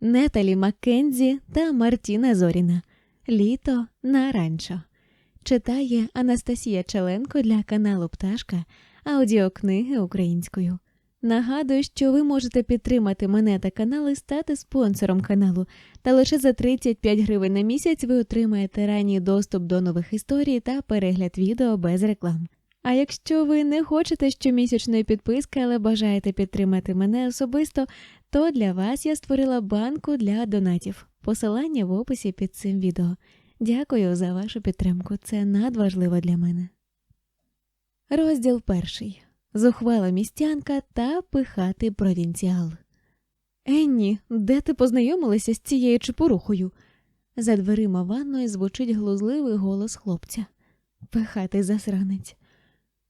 Неталі Маккензі та Мартіна Зоріна. Літо на ранчо. Читає Анастасія Челенко для каналу Пташка аудіокниги українською. Нагадую, що ви можете підтримати мене та канал і стати спонсором каналу, та лише за 35 гривень на місяць ви отримаєте ранній доступ до нових історій та перегляд відео без реклам. А якщо ви не хочете щомісячної підписки, але бажаєте підтримати мене особисто, то для вас я створила банку для донатів. Посилання в описі під цим відео. Дякую за вашу підтримку. Це надважливо для мене. Розділ перший. Зухвала містянка та пихатий провінціал. Енні, де ти познайомилася з цією чепурухою? За дверима ванної звучить глузливий голос хлопця. Пихатий засранець.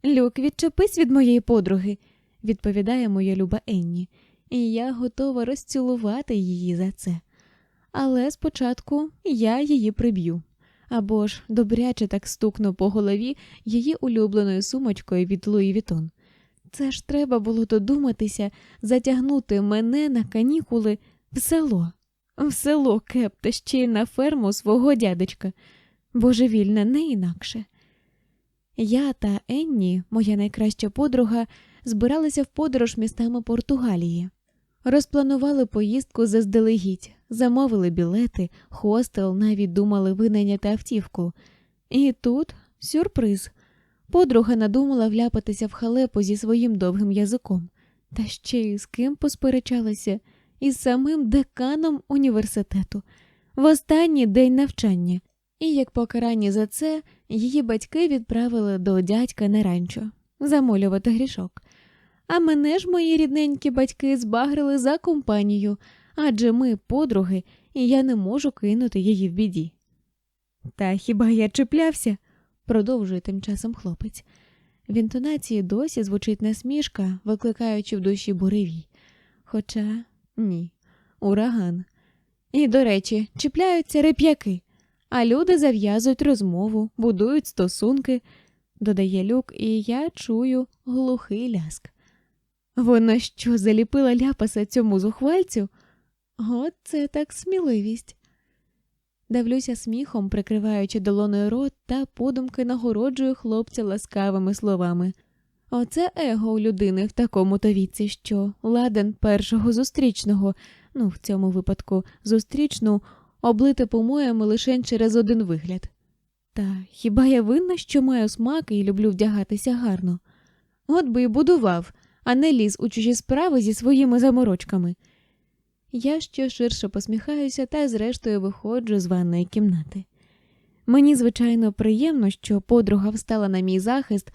Люк, відчепись від моєї подруги, відповідає моя люба Енні, і я готова розцілувати її за це. Але спочатку я її приб'ю. Або ж добряче так стукну по голові її улюбленою сумочкою від Луї Вітон. Це ж треба було додуматися затягнути мене на канікули в село, в село Кеп та ще й на ферму свого дядечка. Божевільна, не інакше. Я та Енні, моя найкраща подруга, збиралися в подорож містами Португалії. Розпланували поїздку заздалегідь, замовили білети, хостел, навіть думали винайняти автівку. І тут сюрприз. Подруга надумала вляпатися в халепу зі своїм довгим язиком, та ще й з ким посперечалася, із самим деканом університету, в останній день навчання, і як покарання за це її батьки відправили до дядька на ранчо замолювати грішок. А мене ж мої рідненькі батьки збагрили за компанію, адже ми подруги, і я не можу кинути її в біді. Та хіба я чіплявся? продовжує тим часом хлопець. В інтонації досі звучить насмішка, викликаючи в душі буревій. Хоча ні, ураган. І, до речі, чіпляються реп'яки, а люди зав'язують розмову, будують стосунки, додає люк, і я чую глухий ляск. Вона що заліпила ляпаса цьому зухвальцю? От це так сміливість. Давлюся сміхом, прикриваючи долоною рот та подумки нагороджую хлопця ласкавими словами. Оце его у людини в такому то віці, що ладен першого зустрічного, ну в цьому випадку зустрічну, облити помоями лише через один вигляд. Та хіба я винна, що маю смак і люблю вдягатися гарно? От би і будував, а не ліз у чужі справи зі своїми заморочками. Я ще ширше посміхаюся та, зрештою, виходжу з ванної кімнати. Мені, звичайно, приємно, що подруга встала на мій захист,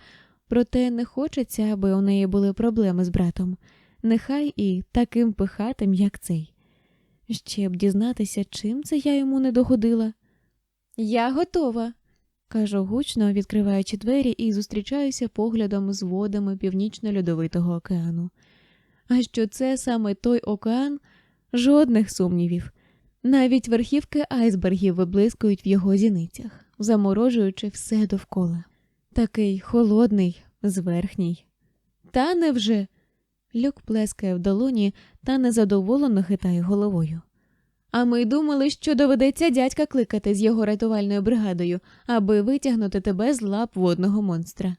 проте не хочеться, аби у неї були проблеми з братом, нехай і таким пихатим, як цей. Ще б дізнатися, чим це я йому не догодила. Я готова, кажу гучно, відкриваючи двері і зустрічаюся поглядом з водами північно-льодовитого океану. А що це саме той океан? Жодних сумнівів. Навіть верхівки айсбергів виблискують в його зіницях, заморожуючи все довкола. Такий холодний, зверхній. Та невже? Люк плескає в долоні та незадоволено хитає головою. А ми думали, що доведеться дядька кликати з його рятувальною бригадою, аби витягнути тебе з лап водного монстра.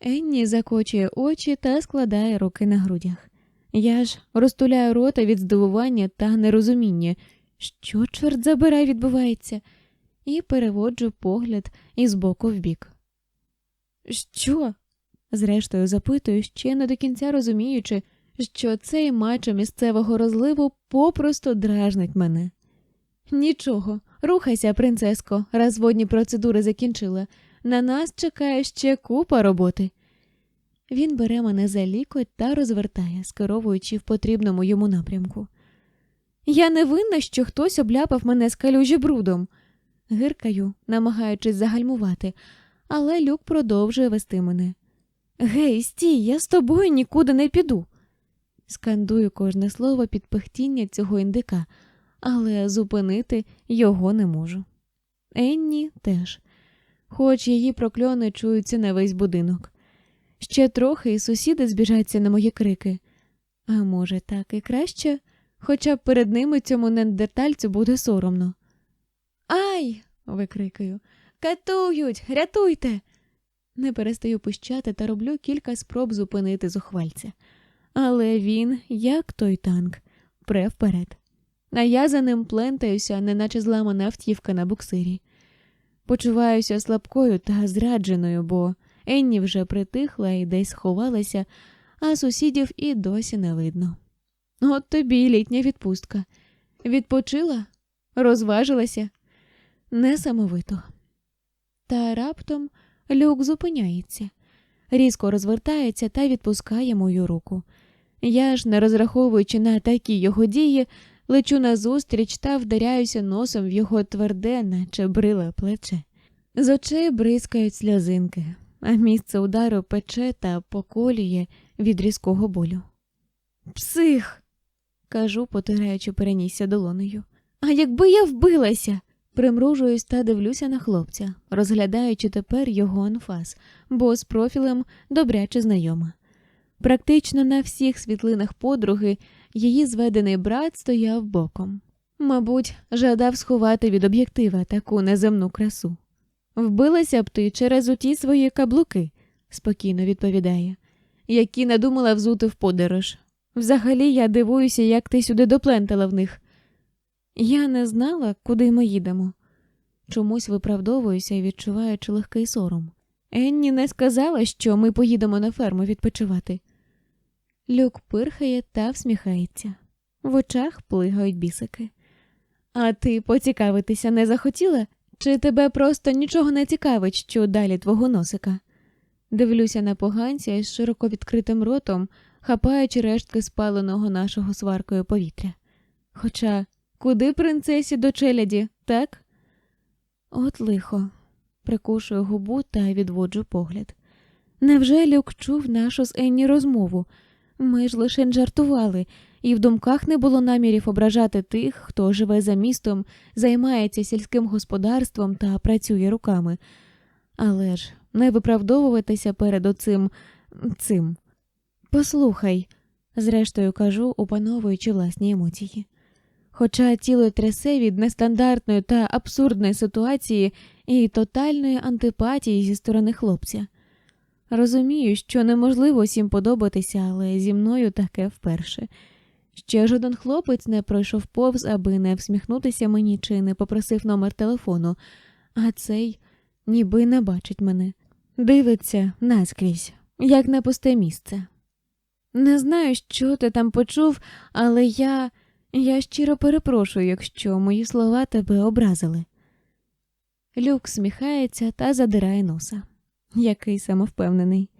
Енні закочує очі та складає руки на грудях. Я ж розтуляю рота від здивування та нерозуміння, що, чорт забирай, відбувається, і переводжу погляд із боку в бік. Що? Зрештою запитую, ще не до кінця розуміючи, що цей мачо місцевого розливу попросту дражнить мене. Нічого, рухайся, принцеско, раз водні процедури закінчила. На нас чекає ще купа роботи. Він бере мене за лікоть та розвертає, скеровуючи в потрібному йому напрямку. Я не винна, що хтось обляпав мене з калюжі брудом, гиркаю, намагаючись загальмувати, але люк продовжує вести мене. Гей, стій, я з тобою нікуди не піду. Скандую кожне слово під пихтіння цього індика, але зупинити його не можу. Енні теж, хоч її прокльони чуються на весь будинок. Ще трохи і сусіди збіжаться на мої крики. А може, так і краще? хоча б перед ними цьому неандертальцю буде соромно. Ай. викрикую. Катують, рятуйте. Не перестаю пищати та роблю кілька спроб зупинити зухвальця. Але він, як той танк, пре вперед. А я за ним плентаюся, неначе зламана автівка на буксирі. Почуваюся слабкою та зрадженою, бо Енні вже притихла і десь сховалася, а сусідів і досі не видно. От тобі літня відпустка. Відпочила, розважилася несамовито. Та раптом люк зупиняється, різко розвертається та відпускає мою руку. Я ж, не розраховуючи на такі його дії, лечу назустріч та вдаряюся носом в його тверде, наче бриле плече. З очей бризкають сльозинки, а місце удару пече та поколює від різкого болю. Псих. кажу, потираючи перенісся долонею. А якби я вбилася. Примружуюсь та дивлюся на хлопця, розглядаючи тепер його анфас, бо з профілем добряче знайома. Практично на всіх світлинах подруги її зведений брат стояв боком. Мабуть, жадав сховати від об'єктива таку неземну красу. Вбилася б ти через оті свої каблуки, спокійно відповідає, які надумала взути в подорож. Взагалі я дивуюся, як ти сюди доплентала в них. Я не знала, куди ми їдемо. Чомусь виправдовуюся і відчуваючи легкий сором. Енні не сказала, що ми поїдемо на ферму відпочивати. Люк пирхає та всміхається. В очах плигають бісики. А ти поцікавитися не захотіла? Чи тебе просто нічого не цікавить, що далі твого носика? Дивлюся на поганця із широко відкритим ротом, хапаючи рештки спаленого нашого сваркою повітря. Хоча куди принцесі до челяді, так? От лихо, прикушую губу та відводжу погляд. Невже Люк чув нашу з Енні розмову? Ми ж лише жартували, і в думках не було намірів ображати тих, хто живе за містом, займається сільським господарством та працює руками. Але ж не виправдовуватися перед оцим цим. Послухай, зрештою кажу, опановуючи власні емоції. Хоча тіло трясе від нестандартної та абсурдної ситуації і тотальної антипатії зі сторони хлопця. Розумію, що неможливо всім подобатися, але зі мною таке вперше. Ще жоден хлопець не пройшов повз, аби не всміхнутися мені чи не попросив номер телефону, а цей ніби не бачить мене, дивиться наскрізь, як на пусте місце. Не знаю, що ти там почув, але я. Я щиро перепрошую, якщо мої слова тебе образили. Люк сміхається та задирає носа. Який самовпевнений.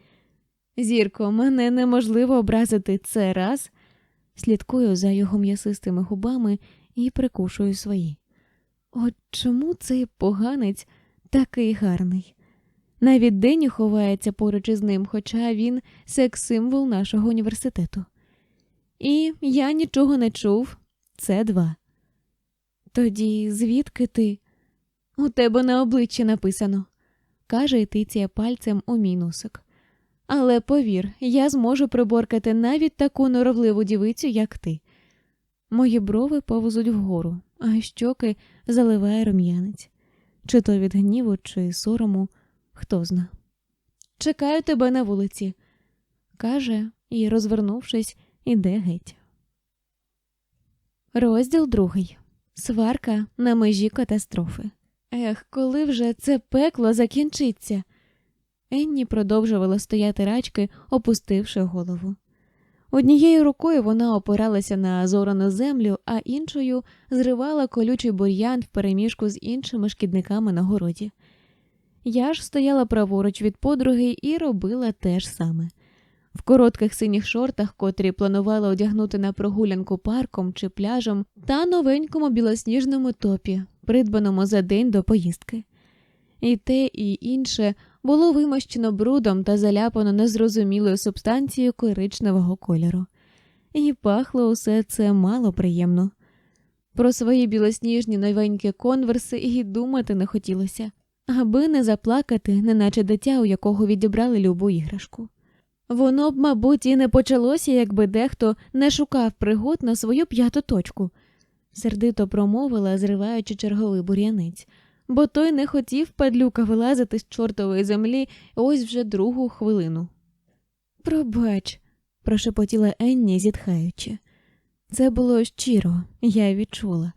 Зірко, мене неможливо образити це раз. Слідкую за його м'ясистими губами і прикушую свої. От чому цей поганець такий гарний? Навіть Дені ховається поруч із ним, хоча він секс-символ нашого університету. І я нічого не чув, це два. Тоді звідки ти? У тебе на обличчі написано, каже і пальцем у мінусок. Але повір, я зможу приборкати навіть таку норовливу дівицю, як ти. Мої брови повзуть вгору, а щоки заливає рум'янець, чи то від гніву, чи сорому, хто зна. Чекаю тебе на вулиці, каже і, розвернувшись, іде геть. Розділ другий. Сварка на межі катастрофи. Ех, коли вже це пекло закінчиться. Енні продовжувала стояти рачки, опустивши голову. Однією рукою вона опиралася на зорану землю, а іншою зривала колючий бур'ян впереміжку з іншими шкідниками на городі. Я ж стояла праворуч від подруги і робила те ж саме. В коротких синіх шортах, котрі планувала одягнути на прогулянку парком чи пляжем, та новенькому білосніжному топі, придбаному за день до поїздки. І те, і інше було вимощено брудом та заляпано незрозумілою субстанцією коричневого кольору, і пахло усе це мало приємно. Про свої білосніжні новенькі конверси і думати не хотілося, аби не заплакати, неначе дитя, у якого відібрали любу іграшку. Воно б, мабуть, і не почалося, якби дехто не шукав пригод на свою п'яту точку, сердито промовила, зриваючи черговий бур'янець, бо той не хотів падлюка вилазити з чортової землі ось вже другу хвилину. Пробач, прошепотіла Енні, зітхаючи. Це було щиро, я відчула,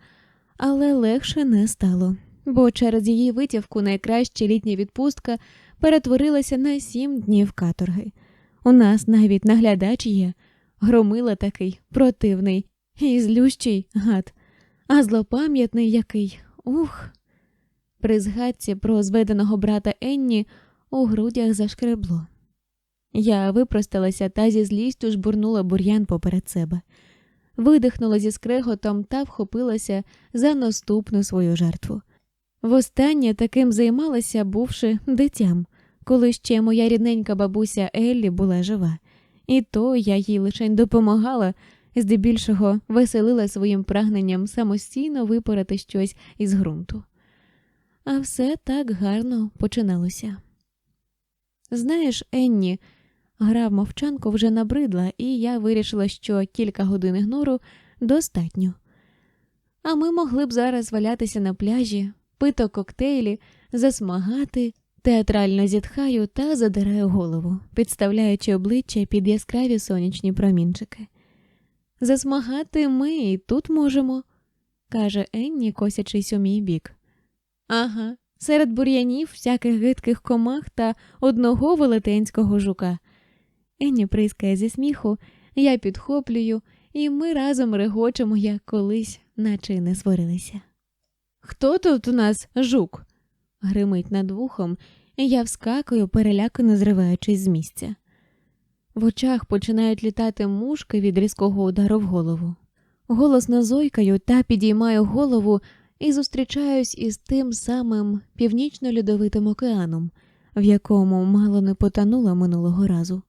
але легше не стало, бо через її витівку найкраща літня відпустка перетворилася на сім днів каторги. У нас навіть наглядач є, громила такий, противний і злющий гад, а злопам'ятний який ух. При згадці про зведеного брата Енні у грудях зашкребло. Я випросталася та зі злістю жбурнула бур'ян поперед себе, видихнула зі скреготом та вхопилася за наступну свою жертву. Востаннє таким займалася, бувши дитям, коли ще моя рідненька бабуся Еллі була жива, і то я їй лише допомагала, здебільшого веселила своїм прагненням самостійно випорати щось із ґрунту. А все так гарно починалося. Знаєш, Енні, гра в мовчанку вже набридла, і я вирішила, що кілька годин ігнору достатньо. А ми могли б зараз валятися на пляжі, пити коктейлі, засмагати, театрально зітхаю та задираю голову, підставляючи обличчя під яскраві сонячні промінчики. Засмагати ми і тут можемо, каже Енні, косячись у мій бік. Ага, серед бур'янів, всяких гидких комах та одного велетенського жука. Енні прискає зі сміху, я підхоплюю, і ми разом регочемо, як колись, наче не сварилися. Хто тут у нас жук? Гримить над вухом, і я вскакую, перелякано зриваючись з місця. В очах починають літати мушки від різкого удару в голову. Голосно зойкаю та підіймаю голову і зустрічаюсь із тим самим північно-льодовитим океаном, в якому мало не потонула минулого разу.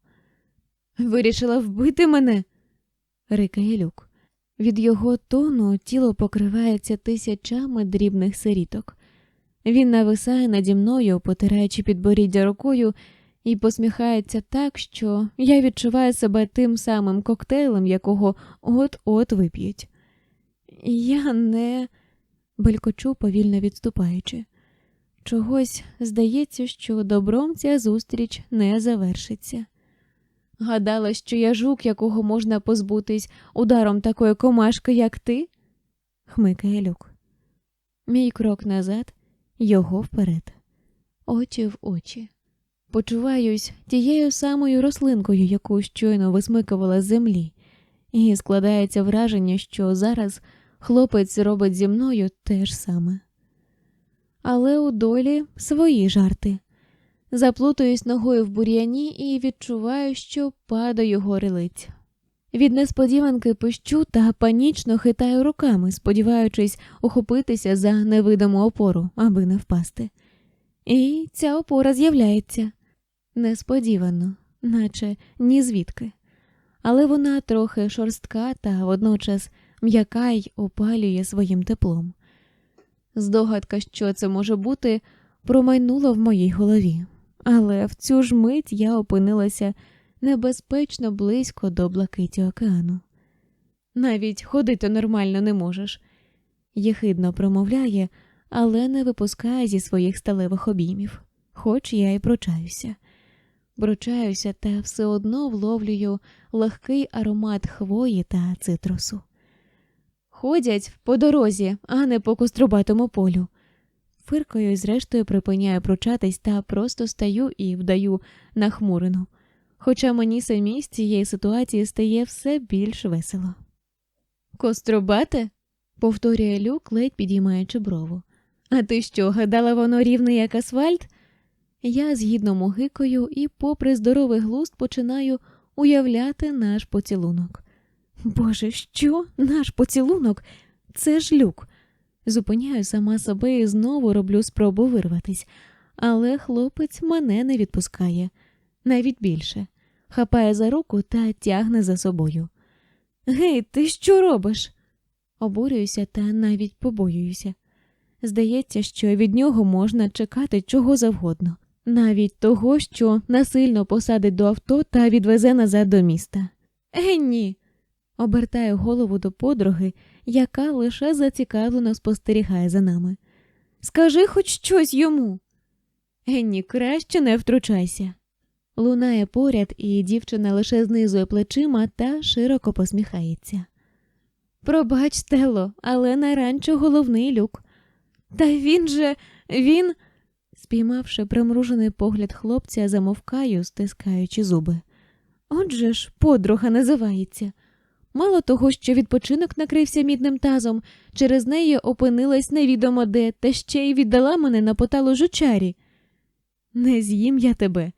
Вирішила вбити мене. рикає люк. Від його тону тіло покривається тисячами дрібних сиріток. Він нависає наді мною, потираючи підборіддя рукою, і посміхається так, що я відчуваю себе тим самим коктейлем, якого от-от вип'ють. Я не белькочу, повільно відступаючи. Чогось здається, що добром ця зустріч не завершиться. Гадала, що я жук, якого можна позбутись ударом такої комашки, як ти? хмикає люк. Мій крок назад, його вперед, очі в очі. Почуваюсь тією самою рослинкою, яку щойно висмикувала з землі, і складається враження, що зараз хлопець робить зі мною те ж саме. Але у долі свої жарти. Заплутаюсь ногою в бур'яні і відчуваю, що падаю горилиць. Від несподіванки пищу та панічно хитаю руками, сподіваючись ухопитися за невидиму опору, аби не впасти. І ця опора з'являється несподівано, наче ні звідки. Але вона трохи шорстка та водночас м'яка й опалює своїм теплом. Здогадка, що це може бути, промайнула в моїй голові, але в цю ж мить я опинилася небезпечно близько до блакиті океану. Навіть ходити нормально не можеш, єхидно промовляє, але не випускає зі своїх сталевих обіймів, хоч я й прочаюся. Бручаюся та все одно вловлюю легкий аромат хвої та цитрусу. Ходять по дорозі, а не по кострубатому полю. Фиркою зрештою припиняю пручатись та просто стаю і вдаю нахмурену, хоча мені самій з цієї ситуації стає все більш весело. Кострубате? повторює люк, ледь підіймаючи брову. А ти що, гадала, воно рівне, як асфальт? Я згідно могикою і, попри здоровий глузд, починаю уявляти наш поцілунок. Боже, що? Наш поцілунок? Це ж люк. Зупиняю сама себе і знову роблю спробу вирватись, але хлопець мене не відпускає, навіть більше, хапає за руку та тягне за собою. Гей, ти що робиш? Обурююся та навіть побоююся. Здається, що від нього можна чекати чого завгодно навіть того, що насильно посадить до авто та відвезе назад до міста. Енні. обертаю голову до подруги, яка лише зацікавлено спостерігає за нами. Скажи хоч щось йому. Енні, краще не втручайся. Лунає поряд, і дівчина лише знизує плечима та широко посміхається. Пробач, Стелло, але на ранчо головний люк. Та він же, він. Спіймавши примружений погляд хлопця, замовкаю, стискаючи зуби. Отже ж, подруга називається. Мало того, що відпочинок накрився мідним тазом, через неї опинилась невідомо де, та ще й віддала мене на поталу жучарі. Не з'їм я тебе,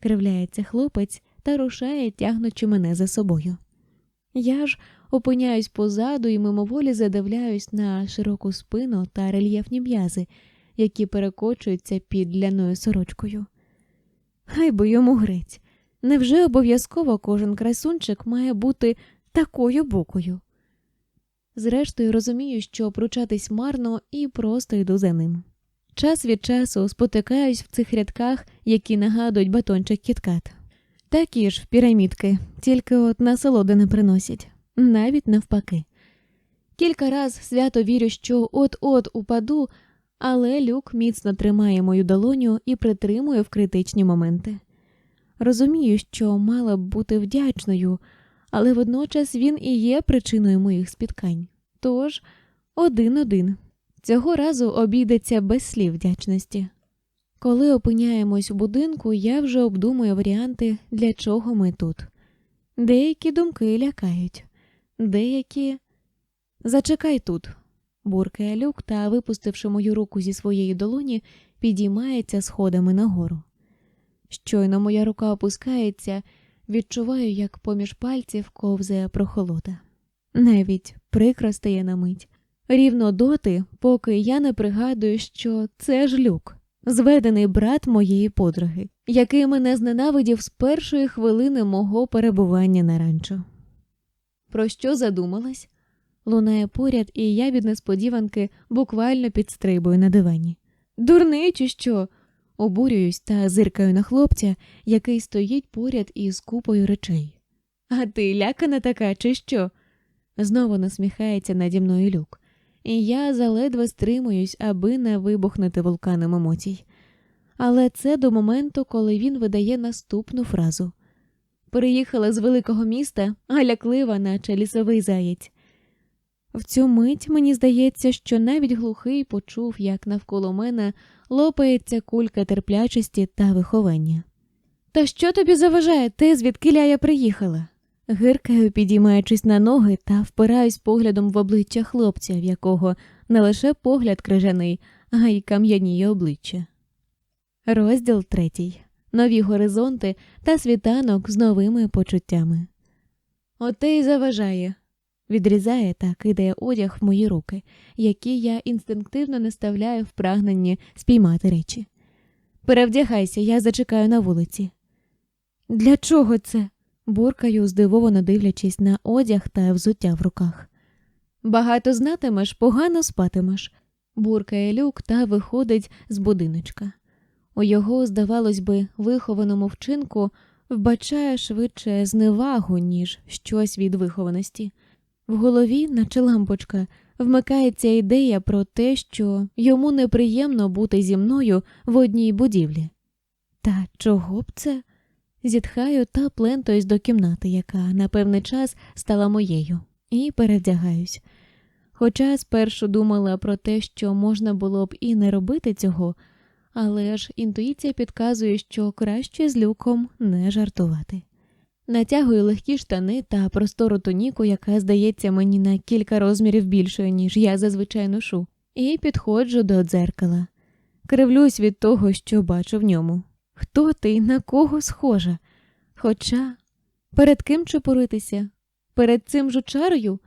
кривляється хлопець та рушає, тягнучи мене за собою. Я ж опиняюсь позаду і мимоволі задивляюсь на широку спину та рельєфні м'язи, які перекочуються під ляною сорочкою. Хай би йому грець. Невже обов'язково кожен красунчик має бути такою букою? Зрештою, розумію, що пручатись марно і просто йду за ним. Час від часу спотикаюсь в цих рядках, які нагадують батончик кіткат. Такі ж пірамідки, тільки от насолоди не приносять, навіть навпаки. Кілька раз свято вірю, що от-от упаду, але люк міцно тримає мою долоню і притримує в критичні моменти. Розумію, що мала б бути вдячною, але водночас він і є причиною моїх спіткань. Тож один-один. Цього разу обійдеться без слів вдячності. Коли опиняємось у будинку, я вже обдумую варіанти, для чого ми тут. Деякі думки лякають, деякі. Зачекай тут. буркає люк та, випустивши мою руку зі своєї долоні, підіймається сходами нагору. Щойно моя рука опускається, відчуваю, як поміж пальців ковзає прохолода. Навіть прикро стає на мить. Рівно доти, поки я не пригадую, що це ж люк, зведений брат моєї подруги, який мене зненавидів з першої хвилини мого перебування на ранчо. Про що задумалась? Лунає поряд, і я від несподіванки буквально підстрибую на дивані. Дурний чи що? Обурююсь та зиркаю на хлопця, який стоїть поряд із купою речей. А ти лякана така, чи що? Знову насміхається наді мною люк і я заледве стримуюсь, аби не вибухнути вулканом емоцій. Але це до моменту, коли він видає наступну фразу Приїхала з великого міста, а ляклива, наче лісовий заєць. В цю мить мені здається, що навіть глухий почув, як навколо мене лопається кулька терплячості та виховання. Та що тобі заважає, ти звідкиля я приїхала? Гиркаю, підіймаючись на ноги та впираюсь поглядом в обличчя хлопця, в якого не лише погляд крижаний, а й кам'яніє обличчя. Розділ третій. Нові горизонти та світанок з новими почуттями. Оте й заважає. Відрізає та кидає одяг в мої руки, які я інстинктивно не ставляю в прагненні спіймати речі. Перевдягайся, я зачекаю на вулиці. Для чого це? Буркаю, здивовано дивлячись на одяг та взуття в руках. Багато знатимеш, погано спатимеш, буркає люк та виходить з будиночка. У його, здавалось би, вихованому вчинку вбачає швидше зневагу, ніж щось від вихованості. В голові, наче лампочка, вмикається ідея про те, що йому неприємно бути зі мною в одній будівлі. Та чого б це? Зітхаю та плентуюсь до кімнати, яка на певний час стала моєю, і перевдягаюсь. Хоча спершу думала про те, що можна було б і не робити цього, але ж інтуїція підказує, що краще з люком не жартувати. Натягую легкі штани та простору тоніку, яка здається мені на кілька розмірів більшою, ніж я зазвичай ношу, і підходжу до дзеркала. Кривлюсь від того, що бачу в ньому. Хто ти і на кого схожа? Хоча перед ким чепуритися? Перед цим жучарою?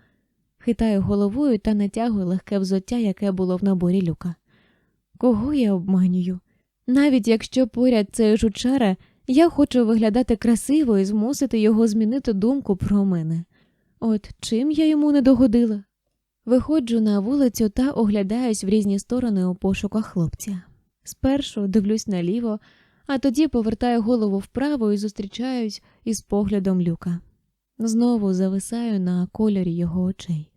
Хитаю головою та натягую легке взуття, яке було в наборі люка. Кого я обманюю? Навіть якщо поряд цей жучара, я хочу виглядати красиво і змусити його змінити думку про мене. От чим я йому не догодила? Виходжу на вулицю та оглядаюсь в різні сторони у пошуках хлопця. Спершу дивлюсь наліво, а тоді повертаю голову вправо і зустрічаюсь із поглядом люка. Знову зависаю на кольорі його очей.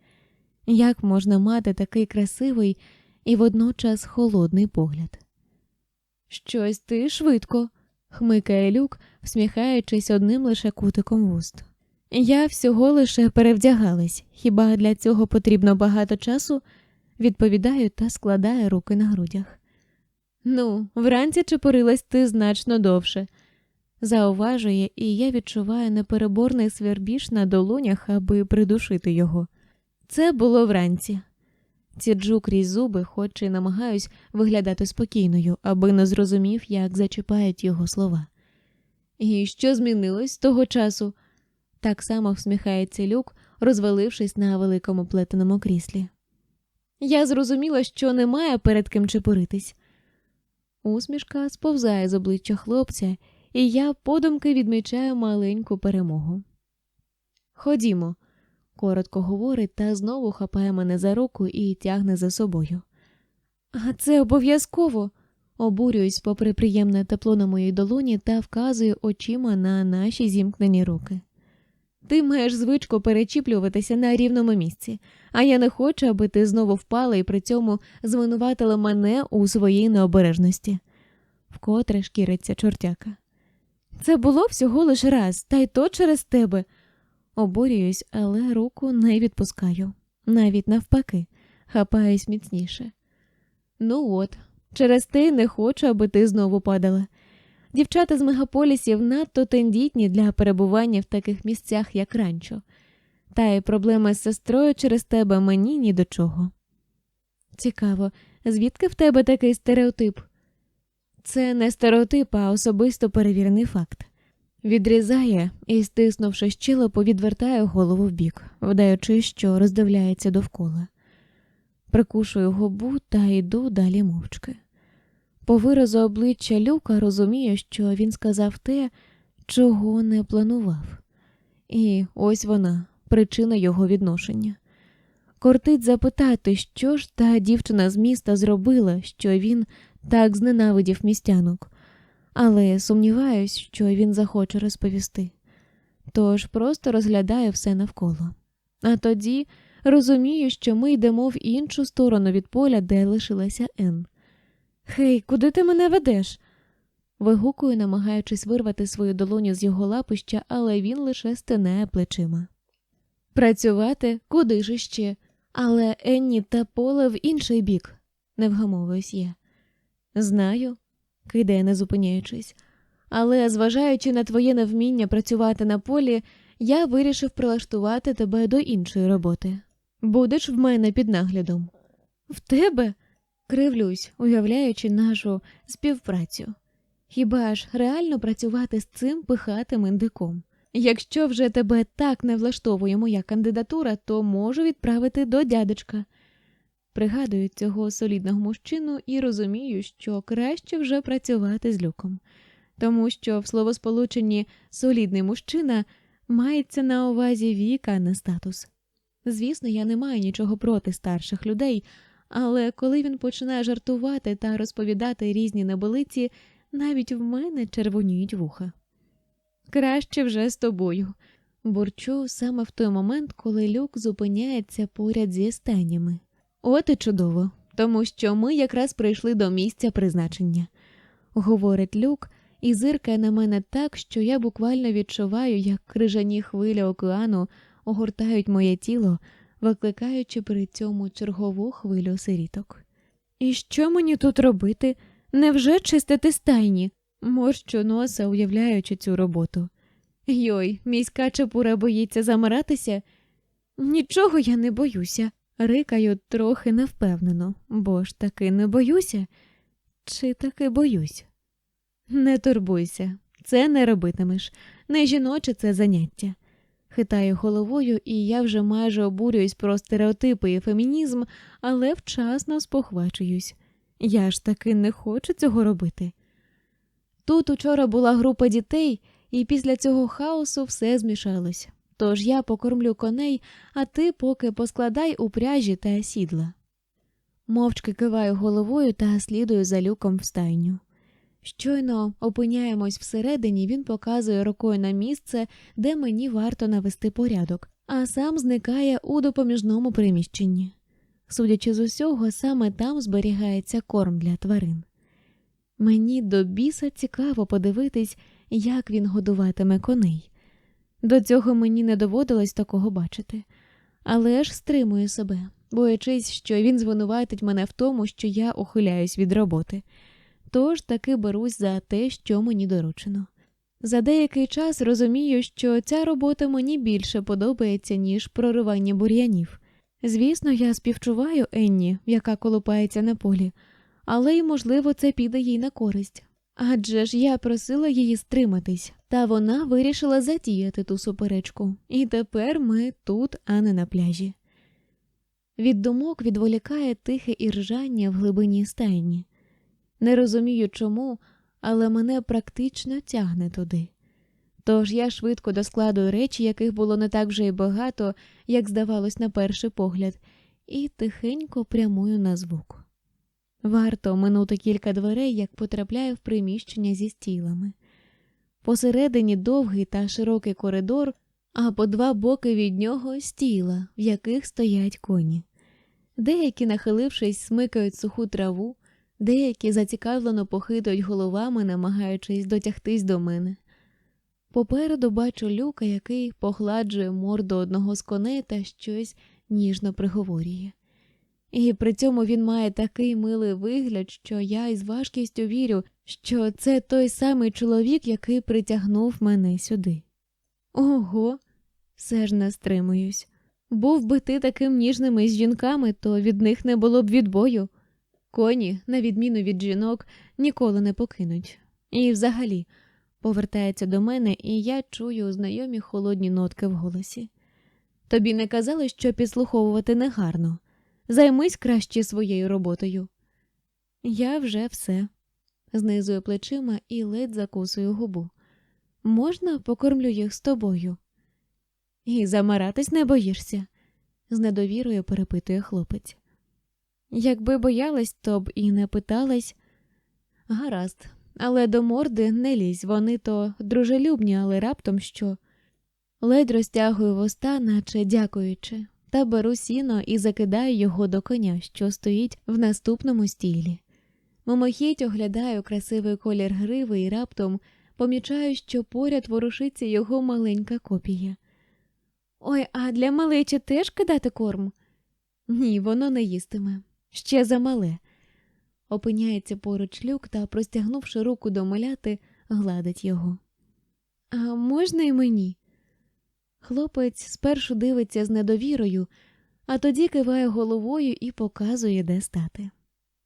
Як можна мати такий красивий і водночас холодний погляд? Щось ти швидко, хмикає люк, всміхаючись одним лише кутиком вуст. Я всього лише перевдягалась, хіба для цього потрібно багато часу? відповідаю та складаю руки на грудях. Ну, вранці чепурилась ти значно довше, зауважує, і я відчуваю непереборний свербіж на долонях, аби придушити його. Це було вранці. Ціджу крізь зуби, хоч і намагаюсь виглядати спокійною, аби не зрозумів, як зачіпають його слова. І що змінилось з того часу? Так само всміхається люк, розвалившись на великому плетеному кріслі. Я зрозуміла, що немає перед ким чепуритись. Усмішка сповзає з обличчя хлопця, і я подумки відмічаю маленьку перемогу. Ходімо, коротко говорить та знову хапає мене за руку і тягне за собою. А це обов'язково. Обурююсь, попри приємне тепло на моїй долоні та вказую очима на наші зімкнені руки. Ти маєш звичку перечіплюватися на рівному місці, а я не хочу, аби ти знову впала і при цьому звинуватила мене у своїй необережності, вкотре шкіриться чортяка. Це було всього лиш раз, та й то через тебе. Обурююсь, але руку не відпускаю, навіть навпаки, хапаюсь міцніше. Ну от, через те не хочу, аби ти знову падала. Дівчата з мегаполісів надто тендітні для перебування в таких місцях, як ранчо, та й проблеми з сестрою через тебе мені ні до чого. Цікаво, звідки в тебе такий стереотип? Це не стереотип, а особисто перевірений факт. Відрізає і, стиснувши щелепу, відвертає голову вбік, вдаючи, що роздивляється довкола. Прикушую губу та йду далі мовчки. По виразу обличчя Люка розумію, що він сказав те, чого не планував. І ось вона, причина його відношення. Кортить запитати, що ж та дівчина з міста зробила, що він так зненавидів містянок, але сумніваюсь, що він захоче розповісти. Тож просто розглядаю все навколо. А тоді розумію, що ми йдемо в іншу сторону від поля, де лишилася Ен. Хей, куди ти мене ведеш? Вигукую, намагаючись вирвати свою долоню з його лапища, але він лише стинає плечима. Працювати куди ж іще, але Енні та поле в інший бік, не вгамовуюсь я. Знаю, кидає, не зупиняючись, але, зважаючи на твоє невміння працювати на полі, я вирішив прилаштувати тебе до іншої роботи. Будеш в мене під наглядом. В тебе? Кривлюсь, уявляючи нашу співпрацю. Хіба ж реально працювати з цим пихатим індиком? Якщо вже тебе так не влаштовує моя кандидатура, то можу відправити до дядечка. Пригадую цього солідного мужчину і розумію, що краще вже працювати з люком, тому що в словосполученні солідний мужчина мається на увазі вік, а не статус. Звісно, я не маю нічого проти старших людей, але коли він починає жартувати та розповідати різні небелиці, навіть в мене червоніють вуха. Краще вже з тобою, бурчу саме в той момент, коли люк зупиняється поряд зі стайнями. От і чудово, тому що ми якраз прийшли до місця призначення, говорить люк і зиркає на мене так, що я буквально відчуваю, як крижані хвилі океану огортають моє тіло, викликаючи при цьому чергову хвилю сиріток. І що мені тут робити? Невже чистити стайні? Морщу носа, уявляючи цю роботу. Йой, міська чепура боїться замиратися? Нічого я не боюся. Рикаю трохи невпевнено, бо ж таки не боюся, чи таки боюсь? Не турбуйся, це не робитимеш, не жіноче це заняття. Хитаю головою, і я вже майже обурююсь про стереотипи і фемінізм, але вчасно спохвачуюсь. Я ж таки не хочу цього робити. Тут учора була група дітей, і після цього хаосу все змішалось. Тож я покормлю коней, а ти поки поскладай у пряжі та сідла. Мовчки киваю головою та слідую за люком в стайню. Щойно опиняємось всередині, він показує рукою на місце, де мені варто навести порядок, а сам зникає у допоміжному приміщенні. Судячи з усього, саме там зберігається корм для тварин. Мені до біса цікаво подивитись, як він годуватиме коней. До цього мені не доводилось такого бачити, але ж стримую себе, боячись, що він звинуватить мене в тому, що я ухиляюсь від роботи. Тож таки берусь за те, що мені доручено. За деякий час розумію, що ця робота мені більше подобається, ніж проривання бур'янів. Звісно, я співчуваю Енні, яка колупається на полі, але й, можливо, це піде їй на користь. Адже ж я просила її стриматись, та вона вирішила затіяти ту суперечку, і тепер ми тут, а не на пляжі. Від думок відволікає тихе іржання в глибині стайні. Не розумію чому, але мене практично тягне туди. Тож я швидко доскладую речі, яких було не так вже й багато, як здавалось на перший погляд, і тихенько прямую на звук. Варто минути кілька дверей, як потрапляю в приміщення зі стілами. Посередині довгий та широкий коридор, а по два боки від нього стіла, в яких стоять коні. Деякі, нахилившись, смикають суху траву, деякі зацікавлено похитують головами, намагаючись дотягтись до мене. Попереду бачу люка, який погладжує морду одного з коней та щось ніжно приговорює. І при цьому він має такий милий вигляд, що я із важкістю вірю, що це той самий чоловік, який притягнув мене сюди. Ого, все ж не стримуюсь. Був би ти таким ніжним із жінками, то від них не було б відбою. Коні, на відміну від жінок, ніколи не покинуть. І взагалі повертається до мене, і я чую знайомі холодні нотки в голосі. Тобі не казали, що підслуховувати негарно. Займись краще своєю роботою. Я вже все. Знизую плечима і ледь закусую губу. Можна покормлю їх з тобою? І замаратись не боїшся? з недовірою перепитує хлопець. Якби боялась, то б і не питалась. Гаразд, але до морди не лізь, вони то дружелюбні, але раптом що. Ледь розтягую вуста, наче дякуючи, та беру сіно і закидаю його до коня, що стоїть в наступному стілі. Мимохідь оглядаю красивий колір гриви і раптом помічаю, що поряд ворушиться його маленька копія. Ой, а для малечі теж кидати корм? Ні, воно не їстиме. Ще замале. Опиняється поруч люк та, простягнувши руку до маляти, гладить його. А можна й мені? Хлопець спершу дивиться з недовірою, а тоді киває головою і показує, де стати.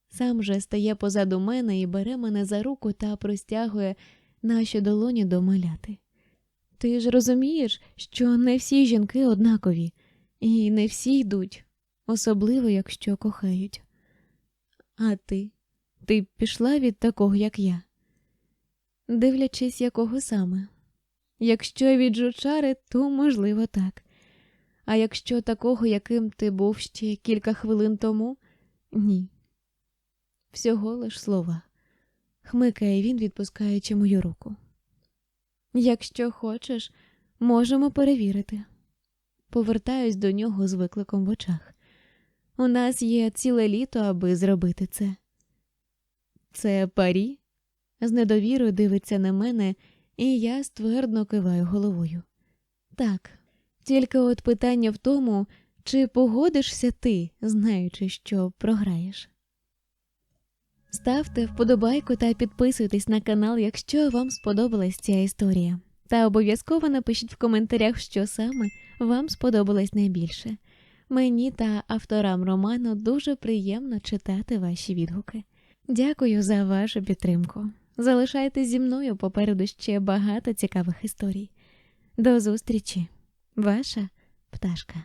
Сам же стає позаду мене і бере мене за руку та простягує наші долоні до маляти. Ти ж розумієш, що не всі жінки однакові, і не всі йдуть, особливо якщо кохають. А ти? Ти пішла від такого, як я, дивлячись, якого саме. Якщо від жучари, то можливо так. А якщо такого, яким ти був ще кілька хвилин тому, ні. Всього лиш слова, хмикає він, відпускаючи мою руку. Якщо хочеш, можемо перевірити. Повертаюсь до нього з викликом в очах. У нас є ціле літо, аби зробити це. Це парі? З недовірою дивиться на мене, і я ствердно киваю головою. Так, тільки от питання в тому, чи погодишся ти, знаючи, що програєш. Ставте вподобайку та підписуйтесь на канал, якщо вам сподобалась ця історія. Та обов'язково напишіть в коментарях, що саме вам сподобалось найбільше. Мені та авторам роману дуже приємно читати ваші відгуки. Дякую за вашу підтримку. Залишайтесь зі мною попереду ще багато цікавих історій. До зустрічі, ваша пташка.